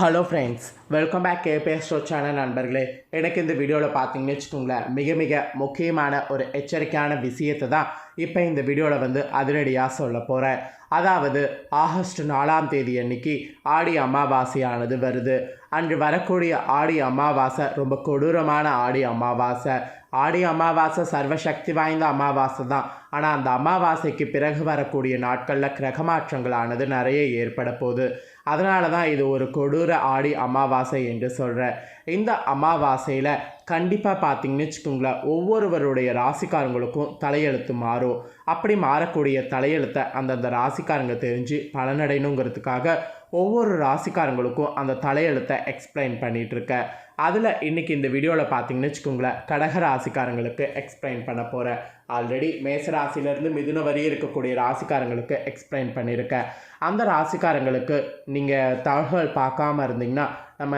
Hello friends welcome back KBS show channel நண்பர்களே. எனக்கு இந்த வீடியோவில் பார்த்தீங்கன்னு வச்சுக்கோங்களேன் மிக மிக முக்கியமான ஒரு எச்சரிக்கையான விஷயத்தை தான் இப்போ இந்த வீடியோவில் வந்து அதிரடியாக சொல்ல போகிறேன் அதாவது ஆகஸ்ட் நாலாம் தேதி அன்னைக்கு ஆடி அமாவாசையானது வருது. அன்று வரக்கூடிய ஆடி அமாவாசை ரொம்ப கொடூரமான ஆடி அமாவாசை. ஆடி அமாவாசை சர்வசக்தி வாய்ந்த அமாவாசை தான். ஆனால் அந்த அமாவாசைக்கு பிறகு வரக்கூடிய நாட்களில் கிரகமாற்றங்களானது நிறைய ஏற்பட போகுது. அதனால தான் இது ஒரு கொடூர ஆடி அமாவாசை என்று சொல்கிறேன் இந்த அமாவாசையில் கண்டிப்பாக பார்த்தீங்கன்னு வச்சுக்கோங்களேன் ஒவ்வொருவருடைய ராசிக்காரங்களுக்கும் தலையெழுத்து மாறும். அப்படி மாறக்கூடிய தலையெழுத்தை அந்தந்த ராசிக்காரங்க தெரிஞ்சு பலனடையணுங்கிறதுக்காக ஒவ்வொரு ராசிக்காரங்களுக்கும் அந்த தலையெழுத்தை எக்ஸ்பிளைன் பண்ணிகிட்ருக்கேன் அதில் இன்றைக்கி இந்த வீடியோவில் பார்த்தீங்கன்னு வச்சுக்கோங்களேன் கடக ராசிக்காரங்களுக்கு எக்ஸ்பிளைன் பண்ண போகிறேன் ஆல்ரெடி மேசராசிலேருந்து மிதுன வரி இருக்கக்கூடிய ராசிக்காரங்களுக்கு எக்ஸ்பிளைன் பண்ணியிருக்கேன். அந்த ராசிக்காரங்களுக்கு நீங்கள் தகவல் பார்க்காம இருந்தீங்கன்னா நம்ம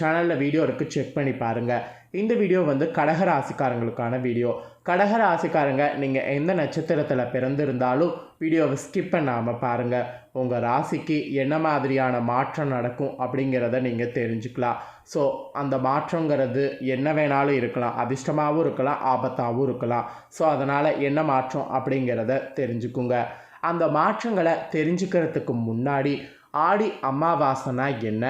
சேனலில் வீடியோ இருக்குது செக் பண்ணி பாருங்கள் இந்த வீடியோ வந்து கடக ராசிக்காரங்களுக்கான வீடியோ கடக ராசிக்காரங்க நீங்கள் எந்த நட்சத்திரத்தில் பிறந்திருந்தாலும் வீடியோவை ஸ்கிப் பண்ணாமல் பாருங்கள் உங்கள் ராசிக்கு என்ன மாதிரியான மாற்றம் நடக்கும் அப்படிங்கிறத நீங்கள் தெரிஞ்சுக்கலாம். ஸோ அந்த மாற்றங்கிறது என்ன வேணாலும் இருக்கலாம். அதிர்ஷ்டமாகவும் இருக்கலாம் ஆபத்தாகவும் இருக்கலாம். ஸோ அதனால் என்ன மாற்றம் அப்படிங்கிறத தெரிஞ்சுக்குங்க. அந்த மாற்றங்களை தெரிஞ்சுக்கிறதுக்கு முன்னாடி ஆடி அமாவாசைனா என்ன?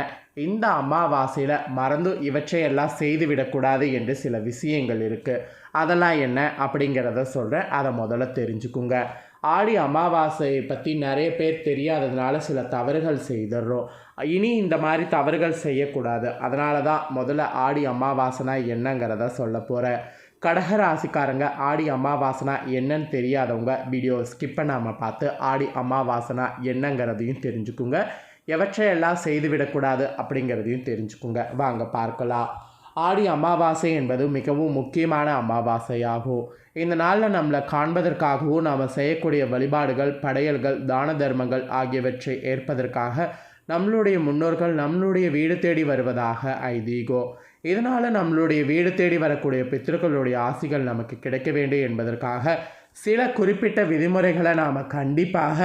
இந்த அமாவாசையில் மறந்து இவற்றையெல்லாம் செய்துவிடக்கூடாது என்று சில விஷயங்கள் இருக்குது அதெல்லாம் என்ன அப்படிங்கிறத சொல்கிறேன் அதை முதல்ல தெரிஞ்சுக்குங்க. ஆடி அமாவாசையை பற்றி நிறைய பேர் தெரியாததுனால சில தவறுகள் செய்துடுறோம் இனி இந்த மாதிரி தவறுகள் செய்யக்கூடாது. அதனால தான் முதல்ல ஆடி அமாவாசைனா என்னங்கிறத சொல்ல போகிறேன் கடகராசிக்காரங்க ஆடி அமாவாசைனா என்னன்னு தெரியாதவங்க வீடியோ ஸ்கிப் பண்ணாமல் பார்த்து ஆடி அமாவாசைனா என்னங்கிறதையும் தெரிஞ்சுக்குங்க. எவற்றையெல்லாம் செய்துவிடக்கூடாது அப்படிங்கிறதையும் தெரிஞ்சுக்குங்க. வாங்க பார்க்கலாம். ஆடி அமாவாசை என்பது மிகவும் முக்கியமான அமாவாசையாகும். இந்த நாளில் நம்மளை காண்பதற்காகவும் நாம் செய்யக்கூடிய வழிபாடுகள் படையல்கள் தான தர்மங்கள் ஆகியவற்றை ஏற்பதற்காக நம்மளுடைய முன்னோர்கள் நம்மளுடைய வீடு தேடி வருவதாக ஐதீகோ. இதனால் நம்மளுடைய வீடு தேடி வரக்கூடிய பித்திருக்களுடைய ஆசிகள் நமக்கு கிடைக்க வேண்டும் என்பதற்காக சில குறிப்பிட்ட விதிமுறைகளை நாம் கண்டிப்பாக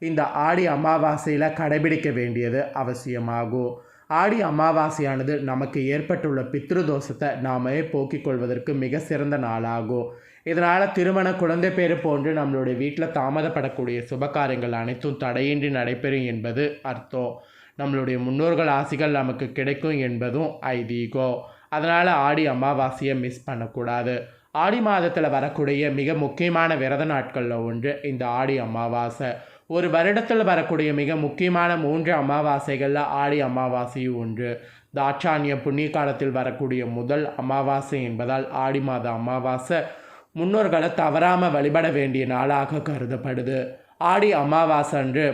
இந்த ஆடி அமாவாசையில் கடைபிடிக்க வேண்டியது அவசியமாகும். ஆடி அமாவாசையானது நமக்கு ஏற்பட்டுள்ள பித்ருதோஷத்தை நாமே போக்கிக் கொள்வதற்கு மிக சிறந்த நாளாகும். இதனால் திருமண குழந்தை பேர் போன்று நம்மளுடைய வீட்டில் தாமதப்படக்கூடிய சுபகாரியங்கள் அனைத்தும் தடையின்றி நடைபெறும் என்பது அர்த்தம். நம்மளுடைய முன்னோர்கள் ஆசிகள் நமக்கு கிடைக்கும் என்பதும் ஐதீகம். அதனால் ஆடி அமாவாசையை மிஸ் பண்ணக்கூடாது. ஆடி மாதத்தில் வரக்கூடிய மிக முக்கியமான விரத நாட்களில் ஒன்று இந்த ஆடி அமாவாசை. ஒரு வருடத்தில் வரக்கூடிய மிக முக்கியமான மூன்று அமாவாசைகளில் ஆடி அமாவாசையும் ஒன்று. தாட்சானிய புண்ணிய காலத்தில் வரக்கூடிய முதல் அமாவாசை என்பதால் ஆடி மாத அமாவாசை முன்னோர்களை தவறாமல் வழிபட வேண்டிய நாளாக கருதப்படுது. ஆடி அமாவாசை அன்று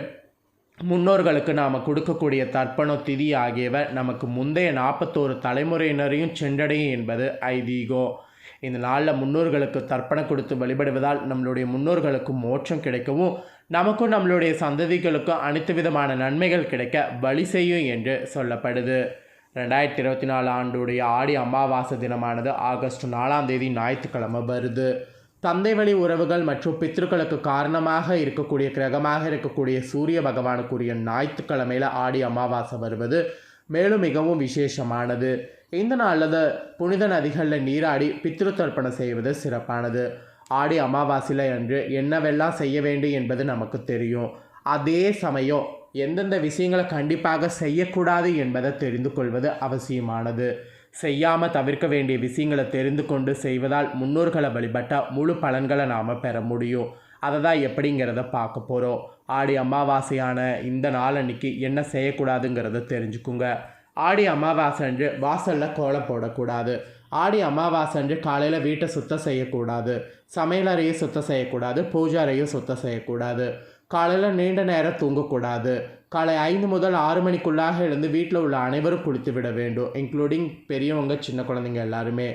முன்னோர்களுக்கு நாம் கொடுக்கக்கூடிய தர்ப்பண திதி ஆகியவை நமக்கு முந்தைய நாற்பத்தோரு தலைமுறையினரையும் சென்றடையும் என்பது ஐதீகம். இந்த நாளில் முன்னோர்களுக்கு தர்ப்பணம் கொடுத்து வழிபடுவதால் நம்மளுடைய முன்னோர்களுக்கு மோட்சம் கிடைக்கவும் நமக்கும் நம்மளுடைய சந்ததிகளுக்கும் அனைத்து விதமான நன்மைகள் கிடைக்க வழி செய்யும் என்று சொல்லப்படுது. ரெண்டாயிரத்தி இருபத்தி நாலு ஆண்டுடைய ஆடி அமாவாசை தினமானது ஆகஸ்ட் நாலாம் தேதி ஞாயிற்றுக்கிழமை வருது. தந்தை வழி உறவுகள் மற்றும் பித்ருக்களுக்கு காரணமாக இருக்கக்கூடிய கிரகமாக இருக்கக்கூடிய சூரிய பகவானுக்குரிய ஞாயிற்றுக்கிழமையில் ஆடி அமாவாசை வருவது மேலும் மிகவும் விசேஷமானது. இந்த நாளில் புனித நதிகளில் நீராடி பித்ரு தர்ப்பணம் செய்வது சிறப்பானது. ஆடி அமாவாசையில் அன்று என்னவெல்லாம் செய்ய வேண்டும் என்பது நமக்கு தெரியும். அதே சமயம் எந்தெந்த விஷயங்களை கண்டிப்பாக செய்யக்கூடாது என்பதை தெரிந்து கொள்வது அவசியமானது. செய்யாமல் தவிர்க்க வேண்டிய விஷயங்களை தெரிந்து கொண்டு செய்வதால் முன்னோர்களை வழிபட்டால் முழு பலன்களை நாம் பெற முடியும். அதை தான் எப்படிங்கிறத பார்க்க போகிறோம் ஆடி அமாவாசையான இந்த நாளன்னைக்கு என்ன செய்யக்கூடாதுங்கிறத தெரிஞ்சுக்குங்க. ஆடி அமாவாசை அன்று வாசலில் கோலம் போடக்கூடாது. ஆடி அமாவாசை அன்று காலையில் வீட்டை சுத்தம் செய்யக்கூடாது. சமையலறையை சுத்தம் செய்யக்கூடாது. பூஜாரையும் சுத்தம் செய்யக்கூடாது. காலையில் நீண்ட நேரம் தூங்கக்கூடாது. காலை ஐந்து முதல் ஆறு மணிக்குள்ளாக எழுந்து வீட்டில் உள்ள அனைவரும் குளித்து விட வேண்டும் இன்க்ளூடிங் பெரியவங்க சின்ன குழந்தைங்க எல்லாருமே.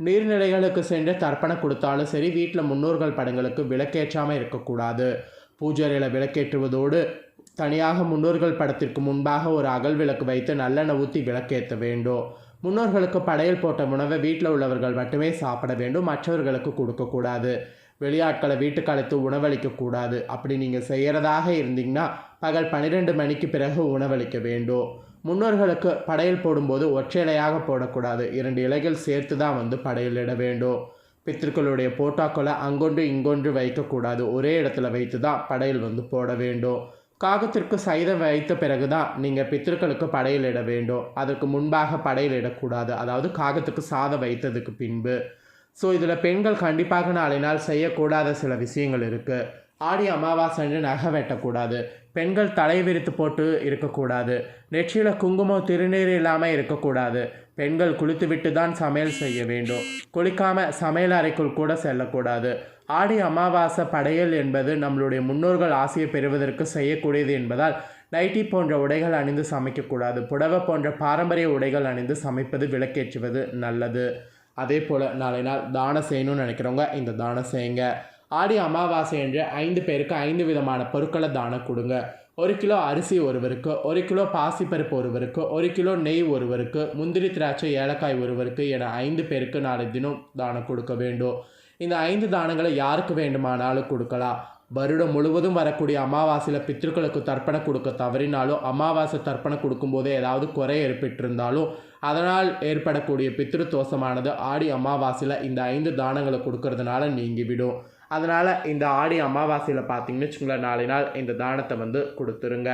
நீர்நிலைகளுக்கு சென்று தர்ப்பணம் கொடுத்தாலும் சரி வீட்டில் முன்னோர்கள் படங்களுக்கு விளக்கேற்றாமல் இருக்கக்கூடாது. பூஜையில் விளக்கேற்றுவதோடு தனியாக முன்னோர்கள் படத்திற்கு முன்பாக ஒரு அகல் விளக்கு வைத்து நல்லெண்ணெய் ஊற்றி விளக்கேற்ற வேண்டும். முன்னோர்களுக்கு படையல் போட்ட உணவை வீட்டில் உள்ளவர்கள் மட்டுமே சாப்பிட வேண்டும் மற்றவர்களுக்கு கொடுக்கக்கூடாது. வெளியாட்களை வீட்டுக்கு அழைத்து உணவளிக்கக்கூடாது அப்படி நீங்கள் செய்கிறதாக இருந்தீங்கன்னா பகல் பன்னிரெண்டு மணிக்கு பிறகு உணவளிக்க வேண்டும். முன்னோர்களுக்கு படையல் போடும்போது ஒற்றையிலையாக போடக்கூடாது. இரண்டு இலைகள் சேர்த்து தான் வந்து படையலிட வேண்டும். பித்திருக்களுடைய போட்டாக்களை அங்கொன்று இங்கொன்று வைக்கக்கூடாது. ஒரே இடத்துல வைத்து தான் படையல் வந்து போட வேண்டும். காகத்திற்கு சைதம் வைத்த பிறகு தான் நீங்கள் பித்திருக்களுக்கு படையலிட வேண்டும். அதற்கு முன்பாக படையலிடக்கூடாது. அதாவது காகத்துக்கு சாதம் வைத்ததுக்கு பின்பு. ஸோ இதில் பெண்கள் கண்டிப்பாக நாளை நாள் செய்யக்கூடாத சில விஷயங்கள் இருக்குது ஆடி அமாவாசை அன்று நகை வெட்டக்கூடாது. பெண்கள் தலை விரித்து போட்டு இருக்கக்கூடாது. நெற்றியில் குங்குமம் திருநீர் இல்லாமல் இருக்கக்கூடாது. பெண்கள் குளித்துவிட்டு தான் சமையல் செய்ய வேண்டும். குளிக்காமல் சமையல் அறைக்குள் கூட செல்லக்கூடாது. ஆடி அமாவாசை படையல் என்பது நம்மளுடைய முன்னோர்கள் ஆசையை பெறுவதற்கு செய்யக்கூடியது என்பதால் நைட்டி போன்ற உடைகள் அணிந்து சமைக்கக்கூடாது. புடவை போன்ற பாரம்பரிய உடைகள் அணிந்து சமைப்பது விளக்கேற்றுவது நல்லது. அதே போல் நாளை நாள் தானம் செய்யணும்னு நினைக்கிறவங்க இந்த தானம் செய்யுங்க. ஆடி அமாவாசை என்று ஐந்து பேருக்கு ஐந்து விதமான பொருட்களை தானம் கொடுங்க. ஒரு கிலோ அரிசி ஒருவருக்கு ஒரு கிலோ பாசிப்பருப்பு ஒருவருக்கு ஒரு கிலோ நெய் ஒருவருக்கு முந்திரி திராட்சை ஏலக்காய் ஒருவருக்கு என ஐந்து பேருக்கு நாளை தினம் தானம் கொடுக்க வேண்டும். இந்த ஐந்து தானங்களை யாருக்கு வேண்டுமானாலும் கொடுக்கலாம். வருடம் முழுவதும் வரக்கூடிய அமாவாசையில் பித்திருக்களுக்கு தர்ப்பணம் கொடுக்க தவறினாலும் அமாவாசை தர்ப்பணம் கொடுக்கும்போது ஏதாவது குறை ஏற்பட்டிருந்தாலும் அதனால் ஏற்படக்கூடிய பித்ரு தோஷமானது ஆடி அமாவாசையில் இந்த ஐந்து தானங்களை கொடுக்கறதுனால நீங்கிவிடும். அதனால் இந்த ஆடி அமாவாசையில் பார்த்தீங்கன்னு வச்சுங்களேன் நாளை நாள் இந்த தானத்தை வந்து கொடுத்துருங்க.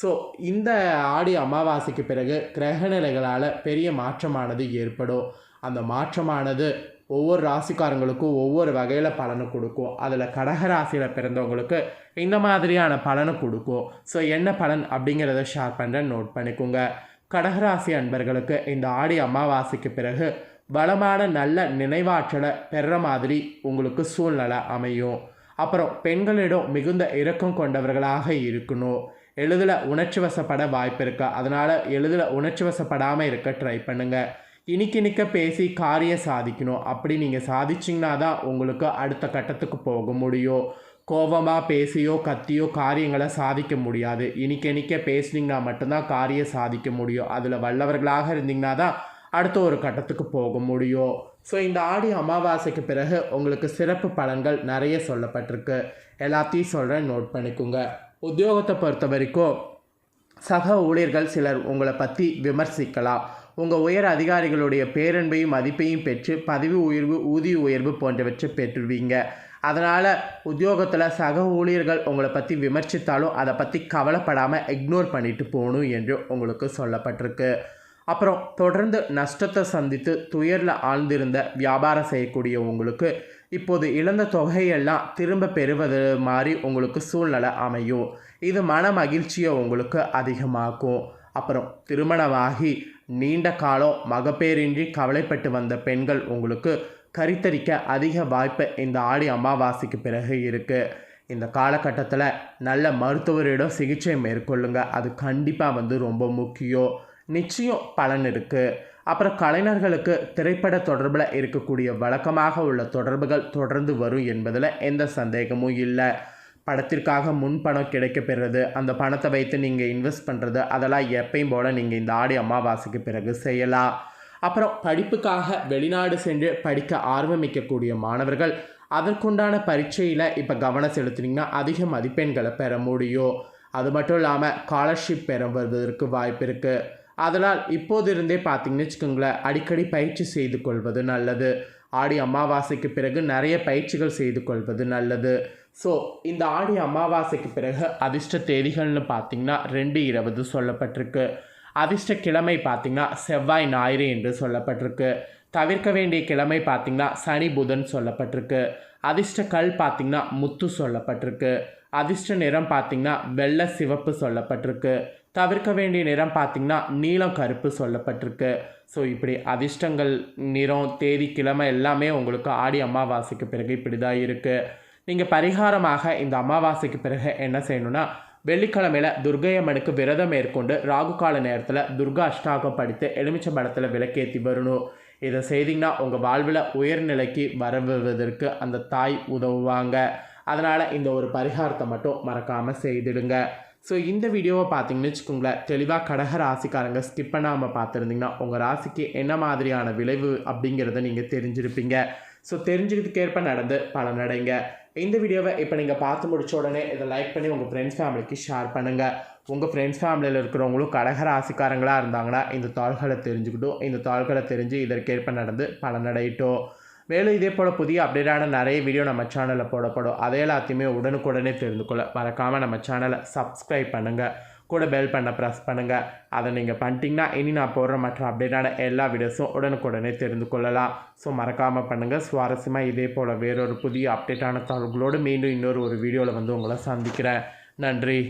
ஸோ இந்த ஆடி அமாவாசைக்கு பிறகு கிரகநிலைகளால் பெரிய மாற்றமானது ஏற்படும். அந்த மாற்றமானது ஒவ்வொரு ராசிக்காரங்களுக்கும் ஒவ்வொரு வகையில் பலனை கொடுக்கும். அதில் கடக ராசியில் பிறந்தவங்களுக்கு இந்த மாதிரியான பலனை கொடுக்கும். ஸோ என்ன பலன் அப்படிங்கிறத ஷேர் பண்ணுறேன் நோட் பண்ணிக்கோங்க. கடகராசி அன்பர்களுக்கு இந்த ஆடி அமாவாசைக்கு பிறகு பலமான நல்ல நினைவாற்றலை பெற மாதிரி உங்களுக்கு சூழ்நிலை அமையும். அப்புறம் பெண்களிடம் மிகுந்த இரக்கம் கொண்டவர்களாக இருக்கணும். எளிதில் உணர்ச்சி வசப்பட வாய்ப்பு இருக்கு. அதனால் எளிதில் உணர்ச்சி வசப்படாமல் இருக்க ட்ரை பண்ணுங்கள் இனிக்கினிக்க பேசி காரியம் சாதிக்கணும். அப்படி நீங்கள் சாதிச்சிங்கன்னா தான் உங்களுக்கு அடுத்த கட்டத்துக்கு போக முடியும் கோபமாக பேசியோ கத்தியோ காரியங்களை சாதிக்க முடியாது. இனிக்கெனிக்க பேசுனீங்கன்னா மட்டும்தான் காரியம் சாதிக்க முடியும். அதில் வல்லவர்களாக இருந்தீங்கன்னா தான் அடுத்த ஒரு கட்டத்துக்கு போக முடியும். ஸோ இந்த ஆடி அமாவாசைக்கு பிறகு உங்களுக்கு சிறப்பு பலன்கள் நிறைய சொல்லப்பட்டிருக்கு. எல்லாத்தையும் சொல்கிறேன் நோட் பண்ணிக்கோங்க. உத்தியோகத்தை பொறுத்த வரைக்கும் சக ஊழியர்கள் சிலர் உங்களை பற்றி விமர்சிக்கலாம். உங்கள் உயர் அதிகாரிகளுடைய பேரன்பையும் மதிப்பையும் பெற்று பதவி உயர்வு ஊதிய உயர்வு போன்றவற்றை பெற்றுருவீங்க அதனால் உத்தியோகத்தில் சக ஊழியர்கள் உங்களை பற்றி விமர்சித்தாலும் அதை பற்றி கவலைப்படாமல் இக்னோர் பண்ணிட்டு போகணும் என்று உங்களுக்கு சொல்லப்பட்டிருக்கு. அப்புறம் தொடர்ந்து நஷ்டத்தை சந்தித்து துயரில் ஆழ்ந்திருந்த வியாபாரம் செய்யக்கூடிய உங்களுக்கு இப்போது இழந்த தொகையெல்லாம் திரும்ப பெறுவது மாதிரி உங்களுக்கு சூழ்நிலை அமையும். இது மன மகிழ்ச்சியை உங்களுக்கு அதிகமாக்கும். அப்புறம் திருமணமாகி நீண்ட காலம் மகப்பேரின்றி கவலைப்பட்டு வந்த பெண்கள் உங்களுக்கு கரித்தரிக்க அதிக வாய்ப்பு இந்த ஆடி அமாவாசைக்கு பிறகு இருக்குது இந்த காலகட்டத்தில் நல்ல மருத்துவரிடம் சிகிச்சை மேற்கொள்ளுங்க. அது கண்டிப்பாக வந்து ரொம்ப முக்கியம். நிச்சயம் பலன் இருக்குது அப்புறம் கலைஞர்களுக்கு திரைப்பட தொடர்பில் இருக்கக்கூடிய வழக்கமாக உள்ள தொடர்புகள் தொடர்ந்து வரும் என்பதில் எந்த சந்தேகமும் இல்லை. படத்திற்காக முன் பணம் கிடைக்கப்பெறது அந்த பணத்தை வைத்து நீங்கள் இன்வெஸ்ட் பண்ணுறது அதெல்லாம் எப்பயும் போல் நீங்கள் இந்த ஆடி அமாவாசைக்கு பிறகு செய்யலாம். அப்புறம் படிப்புக்காக வெளிநாடு சென்று படிக்க ஆர்வமிக்கக்கூடிய மாணவர்கள் அதற்குண்டான பரீட்சையில் இப்போ கவனம் செலுத்தினீங்கன்னா அதிக மதிப்பெண்களை பெற முடியும். அது மட்டும் இல்லாமல் ஸ்காலர்ஷிப் பெற வருவதற்கு வாய்ப்பு இருக்குது அதனால் இப்போதிருந்தே பார்த்தீங்கன்னு வச்சுக்கோங்களேன் அடிக்கடி பயிற்சி செய்து கொள்வது நல்லது. ஆடி அமாவாசைக்கு பிறகு நிறைய பயிற்சிகள் செய்து கொள்வது நல்லது. ஸோ இந்த ஆடி அமாவாசைக்கு பிறகு அதிர்ஷ்ட தேதிகள்னு பார்த்தீங்கன்னா ரெண்டு இருபது சொல்லப்பட்டிருக்கு. அதிர்ஷ்ட கிழமை பார்த்திங்கன்னா செவ்வாய் ஞாயிறு என்று சொல்லப்பட்டிருக்கு. தவிர்க்க வேண்டிய கிழமை பார்த்திங்கன்னா சனி புதன் சொல்லப்பட்டிருக்கு. அதிர்ஷ்ட கல் பார்த்திங்கன்னா முத்து சொல்லப்பட்டிருக்கு. அதிர்ஷ்ட நிறம் பார்த்திங்கன்னா வெள்ளை சிவப்பு சொல்லப்பட்டிருக்கு. தவிர்க்க வேண்டிய நிறம் பார்த்திங்கன்னா நீலம் கருப்பு சொல்லப்பட்டிருக்கு. ஸோ இப்படி அதிர்ஷ்டங்கள் நிறம் தேதி கிழமை எல்லாமே உங்களுக்கு ஆடி அமாவாசைக்கு பிறகு இப்படி தான் இருக்குது நீங்கள் பரிகாரமாக இந்த அமாவாசைக்கு பிறகு என்ன செய்யணும்னா வெள்ளிக்கிழமையில் துர்கையம்மனுக்கு விரதம் மேற்கொண்டு ராகு கால நேரத்தில் துர்கா அஷ்டாகம் படித்து எலுமிச்சை படத்தில் விளக்கேற்றி வரணும். இதை செய்திங்கன்னா உங்கள் வாழ்வில் உயர்நிலைக்கு வரவுவதற்கு அந்த தாய் உதவுவாங்க. அதனால் இந்த ஒரு பரிகாரத்தை மட்டும் மறக்காமல் செய்திடுங்க. ஸோ இந்த வீடியோவை பார்த்தீங்கன்னு வச்சுக்கோங்களேன் தெளிவாக கடக ராசிக்காரங்க ஸ்கிப் பண்ணாமல் பார்த்துருந்தீங்கன்னா உங்கள் ராசிக்கு என்ன மாதிரியான விளைவு அப்படிங்கிறத நீங்கள் தெரிஞ்சிருப்பீங்க. ஸோ தெரிஞ்சுக்கிறதுக்கேற்ப நடந்து பலனடைங்க. இந்த வீடியோவை இப்போ நீங்கள் பார்த்து முடிச்ச உடனே இதை லைக் பண்ணி உங்கள் ஃப்ரெண்ட்ஸ் ஃபேமிலிக்கு ஷேர் பண்ணுங்கள் உங்கள் ஃப்ரெண்ட்ஸ் ஃபேமிலியில் இருக்கிறவங்களும் கடகராசிக்காரங்களாக இருந்தாங்கன்னா இந்த தாள்களை தெரிஞ்சுக்கிட்டும் இந்த தாள்களை தெரிஞ்சு இதற்கேற்ப நடந்து பலனடையிட்டோம். மேலும் இதே போல் புதிய அப்டேட்டான நிறைய வீடியோ நம்ம சேனலில் போடப்படும். அதே எல்லாத்தையுமே உடனுக்குடனே தெரிந்து கொள்ள மறக்காமல் நம்ம சேனலை சப்ஸ்கிரைப் பண்ணுங்கள் கூட பெல் பண்ண ப்ரெஸ் பண்ணுங்கள் அதை நீங்கள் பண்ணிட்டீங்கன்னா இனி நான் போடுற மற்ற அப்டேட்டான எல்லா வீடியோஸும் உடனுக்குடனே தெரிந்து கொள்ளலாம். ஸோ மறக்காமல் பண்ணுங்கள் சுவாரஸ்யமாக இதே போல் வேறொரு புதிய அப்டேட்டான தகவல்களோடு மீண்டும் இன்னொரு ஒரு வீடியோவில் வந்து உங்களை சந்திக்கிறேன். நன்றி.